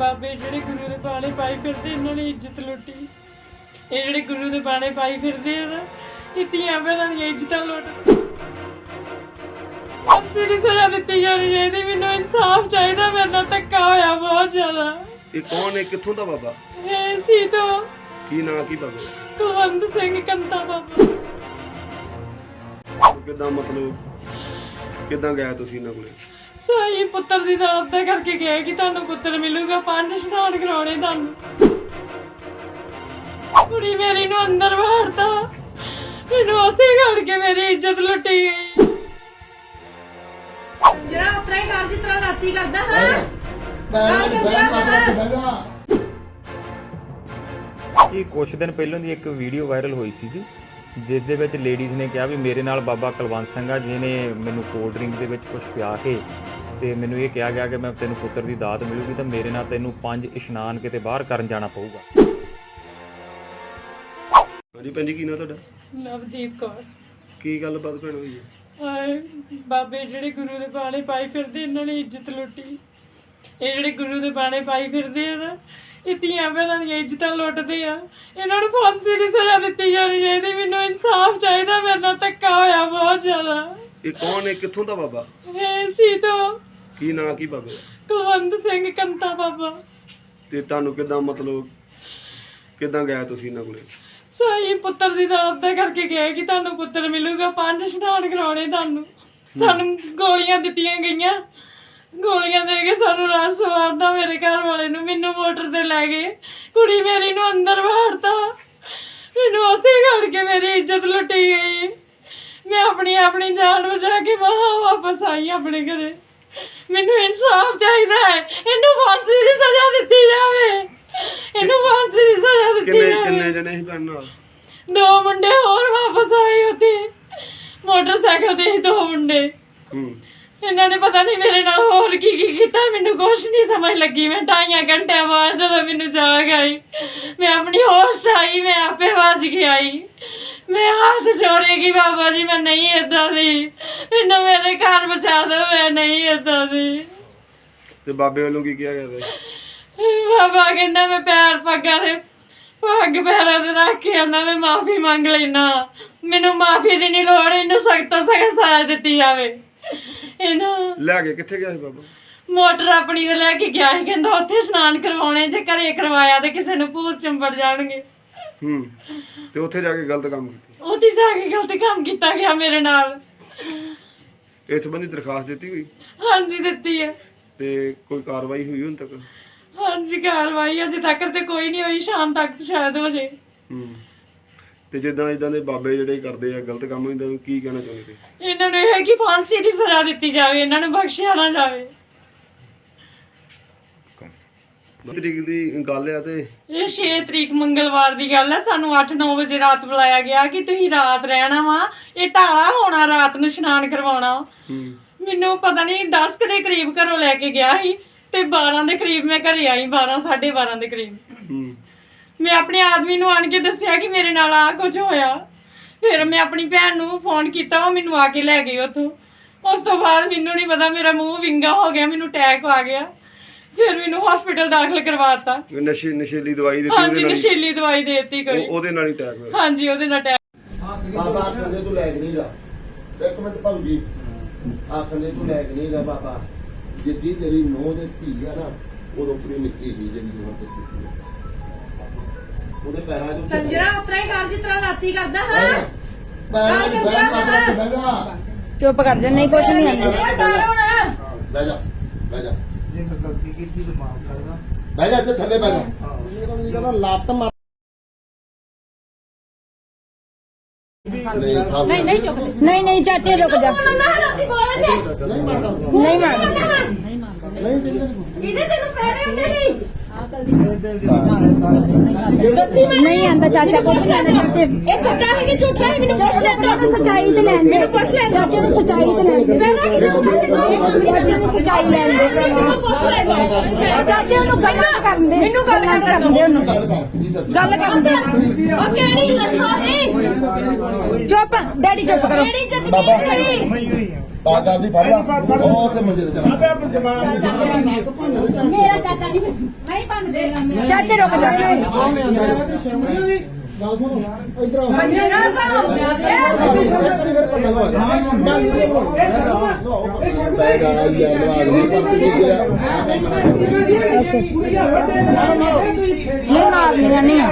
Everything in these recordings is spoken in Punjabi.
ਬਾਬੇ ਜਿਹੜੇ ਗੁਰੂ ਦੇ ਬਾਣੇ ਪਾਈ ਫਿਰਦੇ ਇਹਨਾਂ ਨੇ ਇੱਜ਼ਤ ਲੁੱਟੀ। ਇਹ ਜਿਹੜੇ ਗੁਰੂ ਦੇ ਬਾਣੇ ਪਾਈ ਫਿਰਦੇ ਆ ਨਾ ਇਹ ਧੀਆਂ ਭੈਣਾਂ ਦੀਆਂ ਇੱਜ਼ਤਾਂ ਲੁੱਟ ਫਾਂਸੀ ਦੀ ਸਜ਼ਾ ਦਿੱਤੀ ਜਾਣੀ ਚਾਹੀਦੀ ਮੈਨੂੰ ਇਨਸਾਫ ਚਾਹੀਦਾ ਮੇਰੇ ਨਾਲ ਧੱਕਾ ਹੋਇਆ ਬਹੁਤ ਜ਼ਿਆਦਾ। ਇਹ ਕੌਣ ਹੈ ਕਿੱਥੋਂ ਦਾ ਬਾਬਾ? ਇਹ ਸੀ ਤੋਂ ਕੀ ਨਾਂ ਕੀ ਬਾਬਾ? ਕੁਲਵੰਤ ਸਿੰਘ ਕੰਤਾ ਬਾਬਾ। ਕਿਦਾਂ ਮਤਲਬ ਕਿਦਾਂ ਗਿਆ ਤੁਸੀਂ ਇਹਨਾਂ ਕੋਲੇ? ਸਹੀ ਪੁੱਤਰ ਦੀ ਦਾਤ ਦਾ ਕਰਕੇ ਗਿਆ ਕਿ ਤੁਹਾਨੂੰ ਪੁੱਤਰ ਮਿਲੂਗਾ ਪੰਜ ਇਸ਼ਨਾਨ ਕਰਾਉਣੇ ਤੁਹਾਨੂੰ। ਕੁੜੀ ਮੇਰੀ ਨੂੰ ਅੰਦਰ ਵਾੜਤਾ ਮੈਨੂੰ ਉੱਥੇ ਘੜ ਕੇ ਮੇਰੀ ਇੱਜ਼ਤ ਲੁੱਟੀ ਗਈ। ਜਿਹੜਾ ਆਪਣਾ ਹੀ ਘਰ ਜਿਸ ਤਰ੍ਹਾਂ ਰਾਤੀ ਕਰਦਾ ਹਾਂ? ਇਹ ਕੁਝ ਦਿਨ ਪਹਿਲਾਂ ਦੀ ਇੱਕ ਵੀਡੀਓ ਵਾਇਰਲ ਹੋਈ ਸੀ ਜੀ ਜਿਸ ਦੇ ਵਿੱਚ ਲੇਡੀਜ਼ ਨੇ ਕਿਹਾ ਵੀ ਮੇਰੇ ਨਾਲ ਬਾਬਾ ਕੁਲਵੰਤ ਸਿੰਘ ਆ ਜਿਹਨੇ ਮੈਨੂੰ ਕੋਲਡ ਡਰਿੰਕ ਦੇ ਵਿੱਚ ਕੁਝ ਪਿਆ ਕੇ ਤੇ ਮੈਨੂੰ ਇਹ ਕਿਹਾ ਗਿਆ ਕਿ ਮੈਂ ਤੈਨੂੰ ਪੁੱਤਰ ਦੀ ਦਾਤ ਮਿਲੂਗੀ ਤਾਂ ਮੇਰੇ ਨਾਲ ਤੈਨੂੰ ਪੰਜ ਇਸ਼ਨਾਨ ਕਿਤੇ ਬਾਹਰ ਕਰਨ ਜਾਣਾ ਪਊਗਾ। ਹਾਂਜੀ ਭੈਣ ਜੀ ਕੀ ਨਾਂ ਤੁਹਾਡਾ? ਨਵਦੀਪ ਕੌਰ। ਕੀ ਗੱਲਬਾਤ ਭੈਣ ਹੋਈ ਹੈ? ਹਾਏ ਬਾਬੇ ਜਿਹੜੇ ਗੁਰੂ ਦੇ ਬਾਣੇ ਪਾਈ ਫਿਰਦੇ ਇਹਨਾਂ ਨੇ ਇੱਜ਼ਤ ਲੁੱਟੀ। ਇਹ ਜਿਹੜੇ ਗੁਰੂ ਦੇ ਬਾਣੇ ਪਾਈ ਫਿਰਦੇ ਆ ਨਾ ਇਹ ਧੀਆਂ ਭੈਣਾਂ ਦੀਆਂ ਇੱਜ਼ਤਾਂ ਲੁੱਟਦੇ ਆ। ਇਹਨਾਂ ਨੂੰ ਫਾਂਸੀ ਦੀ ਸਜ਼ਾ ਦਿੱਤੀ ਜਾਣੀ ਚਾਹੀਦੀ। ਮੈਨੂੰ ਇਨਸਾਫ ਚਾਹੀਦਾ ਮੇਰੇ ਨਾਲ ਧੱਕਾ ਹੋਇਆ ਬਹੁਤ ਜ਼ਿਆਦਾ। ਇਹ ਕੌਣ ਹੈ ਕਿੱਥੋਂ ਦਾ ਬਾਬਾ? ਇਹ ਸੀ ਤੋਂ ਕੀ ਨਾਂ ਕੀ ਬਾਬਾ? ਕੁਲਵੰਤ ਸਿੰਘ ਕੰਤਾ ਬਾਬਾ। ਤੇ ਤੁਹਾਨੂੰ ਕਿਦਾਂ ਮਤਲਬ ਕਿਦਾਂ ਗਿਆ ਤੁਸੀਂ ਇਹਨਾਂ ਕੋਲੇ? ਸਹੀ ਪੁੱਤਰ ਦੀ ਦਾਤ ਦਾ ਕਰਕੇ ਗਿਆ ਕਿ ਤੁਹਾਨੂੰ ਪੁੱਤਰ ਮਿਲੂਗਾ ਪੰਜ ਇਸ਼ਨਾਨ ਕਰਾਉਣੇ ਤੁਹਾਨੂੰ। ਸਾਨੂੰ ਗੋਲੀਆਂ ਦਿੱਤੀਆਂ ਗਈਆਂ। ਗੋਲੀਆਂ ਦੇ ਕੇ ਸਾਨੂੰ ਰਾਤ ਸਵਾਰਦਾ ਮੇਰੇ ਘਰ ਵਾਲੇ ਨੂੰ ਮੈਨੂੰ ਮੋਟਰ ਤੇ ਲੈ ਗਏ। ਕੁੜੀ ਮੇਰੀ ਨੂੰ ਅੰਦਰ ਵਾੜਤਾ। ਮੈਨੂੰ ਉੱਥੇ ਘੜ ਕੇ ਮੇਰੀ ਇੱਜ਼ਤ ਲੁੱਟੀ ਗਈ। ਮੈਂ ਆਪਣੀ ਆਪਣੀ ਜਾਨ ਬਚਾ ਕੇ ਮਹਾ ਵਾਪਸ ਆਈ ਆਪਣੇ ਘਰੇ। ਮੈਨੂੰ ਇਨਸਾਫ ਚਾਹੀਦਾ ਹੈ। ਇਹਨੂੰ ਫਾਂਸੀ ਦੀ ਸਜ਼ਾ ਦਿੱਤੀ ਜਾਵੇ। ਇਹਨੂੰ ਫਾਂਸੀ ਦੀ ਸਜ਼ਾ ਦਿੱਤੀ ਕਿੰਨੇ ਜਾਵੇ। ਕਿੰਨੇ ਜਣੇ ਸੀ ਭੈਣ ਨਾਲ? ਦੋ ਮੁੰਡੇ ਹੋਰ ਵਾਪਸ ਆਏ ਉੱਥੇ। ਮੋਟਰਸਾਈਕਲ ਤੇ ਸੀ ਦੋ ਮੁੰਡੇ। ਹੂੰ। ਇਹਨਾਂ ਨੇ ਪਤਾ ਨਹੀਂ ਮੇਰੇ ਨਾਲ ਹੋਰ ਕੀ ਕੀ ਕੀਤਾ। ਮੈਨੂੰ ਕੁਛ ਨਹੀਂ ਸਮਝ ਲੱਗੀ। ਮੈਂ ਢਾਈਆਂ ਘੰਟਿਆਂ ਬਾਅਦ ਜਦੋਂ ਮੈਨੂੰ ਜਾਗ ਆਈ ਮੈਂ ਆਪਣੀ ਹੋਸ਼ 'ਚ ਆਈ ਮੈਂ ਆਪੇ ਵੱਜ ਕੇ ਆਈ। ਮੈਂ ਹੱਥ ਜੋੜੇਗੀ ਬਾਬਾ ਜੀ ਮੈਂ ਨਹੀਂ ਏਦਾਂ ਦੀ। ਮੈਨੂੰ ਮੇਰੇ ਘਰ ਬਚਾ ਦਿਓ ਮੈਂ ਨਹੀਂ ਏਦਾਂ ਦੀ। ਤੇ ਬਾਬੇ ਵੱਲੋਂ ਕੀ ਕਿਹਾ ਗਿਆ ਬਾਬਾ ਕਹਿੰਦਾ ਮੈਂ ਪੈਰ ਪੱਗਾਂ ਦੇ ਪੱਗ ਪੈਰਾਂ ਤੇ ਰੱਖ ਕੇ ਆਂਦਾ ਮੈਂ ਮਾਫੀ ਮੰਗ ਲੈਣਾ ਮੈਨੂੰ ਮਾਫੀ ਦੀ ਨਹੀਂ ਲੋੜ ਇਹਨੂੰ ਸਖਤ ਸਖਤ ਸਜ਼ਾ ਦਿੱਤੀ ਜਾਵੇ। ਇਹਨੂੰ ਲੈ ਕੇ ਕਿੱਥੇ ਗਿਆ ਸੀ ਬਾਬਾ? ਮੋਟਰ ਆਪਣੀ ਲੈ ਕੇ ਗਿਆ ਸੀ ਕਹਿੰਦਾ ਉੱਥੇ ਇਸ਼ਨਾਨ ਕਰਵਾਉਣੇ ਜੇ ਘਰੇ ਕਰਵਾਇਆ ਤੇ ਕਿਸੇ ਨੂੰ ਭੂਤ ਚੰਬੜ ਜਾਣਗੇ। ਹੂੰ। ਤੇ ਉੱਥੇ ਜਾ ਕੇ ਗਲਤ ਕੰਮ ਕੀਤਾ। ਉਹਦੀ ਜਾ ਕੇ ਗਲਤ ਕੰਮ ਕੀਤਾ ਗਿਆ ਮੇਰੇ ਨਾਲ। ਇਸ ਸੰਬੰਧੀ ਦਰਖਾਸਤ ਦਿੱਤੀ ਹੋਈ? ਹਾਂਜੀ ਦਿੱਤੀ ਹੈ। ਤੇ ਕੋਈ ਕਾਰਵਾਈ ਹੋਈ ਹੁਣ ਤੱਕ? ਹਾਂਜੀ ਕਾਰਵਾਈ ਅਜੇ ਤੱਕ ਤੇ ਕੋਈ ਨਹੀਂ ਹੋਈ ਸ਼ਾਮ ਤੱਕ ਸ਼ਾਇਦ ਹੋ ਜੇ। ਹੂੰ। ਤੇ ਜਿੱਦਾਂ ਇਦਾਂ ਦੇ ਬਾਬੇ ਜਿਹੜੇ ਕਰਦੇ ਆ ਗਲਤ ਕੰਮ ਇਹਨਾਂ ਨੂੰ ਕੀ ਕਹਿਣਾ ਚਾਹੁੰਦੇ? ਇਹਨਾਂ ਨੂੰ ਇਹ ਹੈ ਕਿ ਫਾਂਸੀ ਦੀ ਸਜ਼ਾ ਦਿੱਤੀ ਜਾਵੇ ਇਹਨਾਂ ਨੂੰ ਬਖਸ਼ਿਆ ਨਾ ਜਾਵੇ। ਤਰੀਕ ਦੀ ਗੱਲ ਆ ਤੇ ਇਹ 6 ਤਰੀਕ ਮੰਗਲਵਾਰ ਦੀ ਗੱਲ ਹੈ ਸਾਨੂੰ 8-9 ਵਜੇ ਰਾਤ ਬੁਲਾਇਆ ਗਿਆ ਕਿ ਤੁਸੀਂ ਰਾਤ ਰਹਿਣਾ ਵਾ। ਇਹ ਢਾਲਾ ਹੋਣਾ ਰਾਤ ਨੂੰ ਇਸ਼ਨਾਨ ਕਰਵਾਉਣਾ। ਹੂੰ। ਮੈਨੂੰ ਪਤਾ ਨਹੀਂ 10 ਕੁ ਦੇ ਕਰੀਬ ਘਰੋਂ ਲੈ ਕੇ ਗਿਆ ਸੀ ਤੇ 12 ਦੇ ਕਰੀਬ ਮੈਂ ਘਰੇ ਆਈ 12 12:30 ਦੇ ਕਰੀਬ। ਮੈਂ ਆਪਣੇ ਆਦਮੀ ਨੂੰ ਆਣ ਕੇ ਦੱਸਿਆ ਕਿ ਮੇਰੇ ਨਾਲ ਆ ਕੁਝ ਹੋਇਆ। ਫਿਰ ਮੈਂ ਆਪਣੀ ਭੈਣ ਨੂੰ ਫੋਨ ਕੀਤਾ ਉਹ ਮੈਨੂੰ ਆ ਕੇ ਲੈ ਗਈ ਉੱਥੋਂ। ਉਸ ਤੋਂ ਬਾਅਦ ਮੈਨੂੰ ਨਹੀਂ ਪਤਾ ਮੇਰਾ ਮੂੰਹ ਵਿੰਗਾ ਹੋ ਗਿਆ ਮੈਨੂੰ ਅਟੈਕ ਆ ਗਿਆ। ਫਿਰ ਮੈਨੂੰ ਹਸਪੀਟਲ ਦਾਖਲ ਕਰਵਾਤਾ। ਨਸ਼ੇ ਨਸ਼ੀਲੀ ਦਵਾਈ ਦਿੱਤੀ ਹਾਂਜੀ ਉਹਦੇ ਨਾਲ ਹੀ- ਨਸ਼ੀਲੀ ਦਵਾਈ ਦੇ ਦਿੱਤੀ ਕੋਈ। ਉਹ- ਉਹਦੇ ਨਾਲ ਹੀ ਅਟੈਕ ਹੋਇਆ। ਹਾਂਜੀ ਉਹਦੇ ਨਾਲ ਅਟੈਕ ਬਾਬਾ ਆਖਦੇ ਤੂੰ ਲੈ ਕੇ ਨਹੀਂ ਜਾ। ਇੱਕ ਮਿੰਟ ਭਾਊਜੀ। ਆਖਦੇ ਤੂੰ ਲੈ ਕੇ ਨਹੀਂ ਜਾ ਬਾਬਾ। ਜਿੱਦੀ ਤੇਰੀ ਨੂੰਹ ਦੇ ਧੀ ਆ ਨਾ ਉਦੋਂ ਪੂਰੀ ਨਿੱਕੀ ਸੀ ਜਿਹੜੀ ਤੂੰ ਹੁਣ ਤੱਕ ਕੀਤੀ ਆ। ਉਹਦੇ ਪੈਰਾਂ 'ਚ ਉੱਤੇ ਆਪਣਾ ਹੀ ਘਰ ਜਿਸ ਤਰ੍ਹਾਂ ਰਾਤੀ ਕਰਦਾ ਹਾਂ। ਪੈਰਾਂ 'ਚ ਬਾਬਾ ਤੇ ਬਹਿ ਜਾ। ਚੁੱਪ ਕਰ ਜਾ ਨਹੀਂ ਕੁਛ ਨਹੀਂ ਆਂਦਾ ਬਹਿ ਜਾ। ਬਹਿ ਜਾ। ਗਲਤੀ ਕੀਤੀ ਤਾਂ ਮਾਫ ਕਰਦਾ ਬਹਿ ਜਾ ਇੱਥੇ ਥੱਲੇ ਬਹਿ ਜਾ। ਇਹ ਕਹਿੰਦਾ ਲੱਤ ਮਾਰ ਨਹੀਂ ਸਾਹਿਬ ਨਹੀਂ ਨਹੀਂ ਚੁੱਪ ਨਹੀਂ ਨਹੀਂ ਚਾਚੇ ਰੁਕ ਜਾ। ਨਹੀਂ ਮਾਰਦਾ ਨਹੀਂ ਮਾਰਦਾ ਨਹੀਂ ਦਿੰਦੇ ਇਹਦੇ ਤੈਨੂੰ ਫਾਇਦੇ ਹੁੰਦੇ ਸੀ? ਦੱਸੀ ਮੈਂ ਨਹੀਂ ਆਂਦਾ ਚਾਚਾ ਕੁਛ ਨਹੀਂ ਆਂਦਾ ਚਾਚੇ। ਇਹ ਸੱਚਾ ਹੈ ਕਿ ਝੂਠਾ ਹੈ? ਮੈਨੂੰ ਪੁੱਛ ਲੈ ਤੈਨੂੰ ਸੱਚਾਈ ਤੇ ਲੈਣ ਦੇ। ਪੁੱਛ ਲੈ। ਚਾਚੇ ਨੂੰ ਸੱਚਾਈ ਤੇ ਲੈਣ ਦੇ। ਚਾਚੇ ਨੂੰ ਸੱਚਾਈ ਲੈਣ ਦੇ। ਪੁੱਛ ਲੈ ਚਾਚੇ ਨੂੰ ਗੱਲ ਕਰਨ ਦੇ। ਮੈਨੂੰ ਗੱਲ ਕਰਨ ਦੇ ਉਹਨੂੰ ਗੱਲ ਕਰ ਜੀ ਦੱਸ ਗੱਲ ਕਰਨ ਦੇ ਉਹ ਕਿਹੜੀ ਲੱਛਾ ਹੈ ਚੁੱਪ ਡੈਡੀ ਚੁੱਪ ਕਰੋ। ਹੋਈ ਮੈਂ ਹੀ ਹੋਈ ਆ ਬਾਗਾ ਦੀ ਫੜ ਲਾ ਉਹ ਤੇ ਮੰਜੇ ਤੇ ਚਲਾ ਮੇਰਾ ਚਾਚਾ ਨਹੀਂ ਨਹੀਂ ਚਾਚੇ ਰੁਕ ਜਾ ਗੱਲ ਸੁਣੋ ਇਧਰ ਆਓ ਮੇਰਾ ਭਾਵ ਜਾਦੇ ਨਹੀਂ ਮਾਰਨੀਆਂ ਨਹੀਂ ਆ।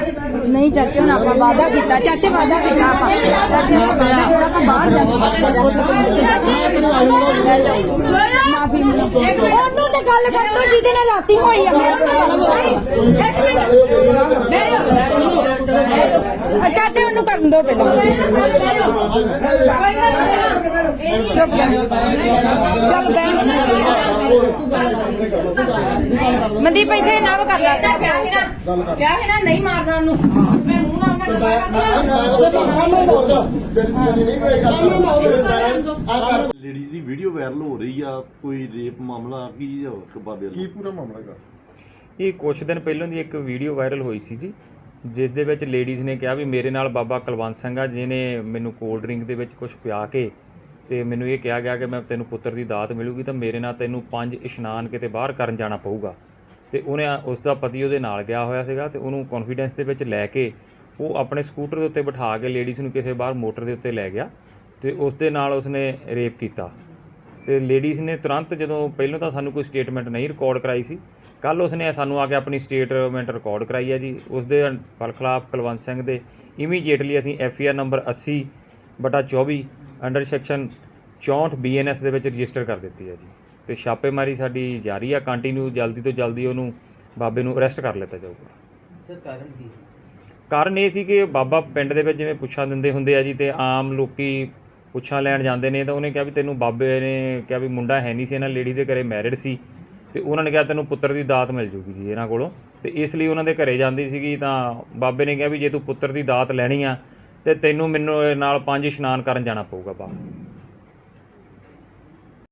ਨਹੀਂ ਉਹਨੂੰ ਤੇ ਗੱਲ ਕਰ ਤੋ ਜਿਹਦੇ ਨਾਲ ਰਾਤੀ ਹੋਈ ਆ ਆ ਚਾਚੇ ਉਹਨੂੰ ਕਰਨ ਦੋ ਪਹਿਲਾਂ। ਕਰ ਚੱਲ ਬੈਠ ਮਨਦੀਪ ਇੱਥੇ ਨਾ ਕਰ ਲਾ। ਕਿਆ ਹੈ ਨਾ? ਨਹੀਂ ਮਾਰਨਾ ਉਹਨੂੰ। ਮੈਂ ਮੂੰਹ ਨਾਲ ਉਹਨਾਂ ਗੱਲ ਲੇਡੀਜ਼ ਦੀ ਵੀਡੀਓ ਵਾਇਰਲ ਹੋ ਰਹੀ ਆ ਕੋਈ ਰੇਪ ਮਾਮਲਾ ਕੀ ਬਾਬੇ ਕੀ ਪੂਰਾ ਮਾਮਲਾ ਹੈਗਾ? ਇਹ ਕੁਝ ਦਿਨ ਪਹਿਲਾਂ ਦੀ ਇੱਕ ਵੀਡੀਓ ਵਾਇਰਲ ਹੋਈ ਸੀ ਜੀ ਜਿਸ ਦੇ ਵਿੱਚ ਲੇਡੀਜ਼ ਨੇ ਕਿਹਾ ਵੀ ਮੇਰੇ ਨਾਲ ਬਾਬਾ ਕੁਲਵੰਤ ਸਿੰਘ ਆ ਜਿਹਨੇ ਮੈਨੂੰ ਕੋਲਡ ਡਰਿੰਕ ਦੇ ਵਿੱਚ ਕੁਝ ਪਿਆ ਕੇ ਤੇ ਮੈਨੂੰ ਇਹ ਕਿਹਾ ਗਿਆ ਕਿ ਮੈਂ ਤੈਨੂੰ ਪੁੱਤਰ ਦੀ ਦਾਤ ਮਿਲੂਗੀ ਤਾਂ ਮੇਰੇ ਨਾਲ ਤੈਨੂੰ ਪੰਜ ਇਸ਼ਨਾਨ ਕਿਤੇ ਬਾਹਰ ਕਰਨ ਜਾਣਾ ਪਊਗਾ। ਤੇ ਉਹਨੇ ਉਸ ਦਾ ਪਤੀ ਉਹਦੇ ਨਾਲ ਗਿਆ ਹੋਇਆ ਸੀਗਾ ਤੇ ਉਹਨੂੰ ਕੌਨਫੀਡੈਂਸ ਦੇ ਵਿੱਚ ਲੈ ਕੇ ਉਹ ਆਪਣੇ ਸਕੂਟਰ ਦੇ ਉੱਤੇ ਬਿਠਾ ਕੇ ਲੇਡੀਜ਼ ਨੂੰ ਕਿਸੇ ਬਾਹਰ ਮੋਟਰ ਦੇ ਉੱਤੇ ਲੈ ਗਿਆ ਤੇ ਉਸ ਦੇ ਨਾਲ ਉਸਨੇ ਰੇਪ ਕੀਤਾ। ਤੇ ਲੇਡੀਜ਼ ਨੇ ਤੁਰੰਤ ਜਦੋਂ ਪਹਿਲਾਂ ਤਾਂ ਸਾਨੂੰ ਕੋਈ ਸਟੇਟਮੈਂਟ ਨਹੀਂ ਰਿਕਾਰਡ ਕਰਾਈ ਸੀ ਕੱਲ ਉਸਨੇ ਸਾਨੂੰ ਆ ਕੇ ਆਪਣੀ ਸਟੇਟਮੈਂਟ ਰਿਕਾਰਡ ਕਰਾਈ ਹੈ ਜੀ। ਉਸ ਦੇ ਖਿਲਾਫ ਕੁਲਵੰਤ ਸਿੰਘ ਦੇ ਇਮੀਡੀਏਟਲੀ ਅਸੀਂ ਐਫ ਆਰ ਨੰਬਰ 80 ਬਟਾ 24 ਅੰਡਰ ਸੈਕਸ਼ਨ 64 ਬੀਐਨਐਸ ਦੇ ਵਿੱਚ ਰਜਿਸਟਰ ਕਰ ਦਿੱਤੀ ਹੈ ਜੀ। ਤੇ ਛਾਪੇਮਾਰੀ ਸਾਡੀ ਜਾਰੀ ਆ ਕੰਟੀਨਿਊ ਜਲਦੀ ਤੋਂ ਜਲਦੀ ਉਹਨੂੰ ਬਾਬੇ ਨੂੰ ਅਰੈਸਟ ਕਰ ਲਿੱਤਾ ਜਾਊਗਾ। ਸਰ ਕਾਰਨ ਕੀ ਕਾਰਨ ਇਹ ਸੀ ਕਿ ਬਾਬਾ ਪਿੰਡ ਦੇ ਵਿੱਚ ਜਿਵੇਂ ਪੁੱਛਾਂ ਦਿੰਦੇ ਹੁੰਦੇ ਆ ਜੀ ਤੇ ਆਮ ਲੋਕੀ ਪੁੱਛਾਂ ਲੈਣ ਜਾਂਦੇ ਨੇ ਤਾਂ ਉਹਨੇ ਕਿਹਾ ਵੀ ਤੈਨੂੰ ਬਾਬੇ ਨੇ ਕਿਹਾ ਵੀ ਮੁੰਡਾ ਹੈ ਨਹੀਂ ਸੀ, ਇਹਨਾਂ ਲੇਡੀ ਦੇ ਘਰੇ ਮੈਰਿਡ ਸੀ ਤੇ ਉਹਨਾਂ ਨੇ ਕਿਹਾ ਤੈਨੂੰ ਪੁੱਤਰ ਦੀ ਦਾਤ ਮਿਲ ਜੂਗੀ ਜੀ ਇਹਨਾਂ ਕੋਲੋਂ ਤੇ ਇਸ ਲਈ ਉਹਨਾਂ ਦੇ ਘਰੇ ਜਾਂਦੀ ਸੀਗੀ ਤਾਂ ਬਾਬੇ ਨੇ ਕਿਹਾ ਵੀ ਜੇ ਤੂੰ ਪੁੱਤਰ ਦੀ ਦਾਤ ਲੈਣੀ ਆ ਤੇ ਤੈਨੂੰ ਮੈਨੂੰ ਨਾਲ ਪੰਜ ਇਸ਼ਨਾਨ ਕਰਨ ਜਾਣਾ ਪਊਗਾ ਬਾਹਰ।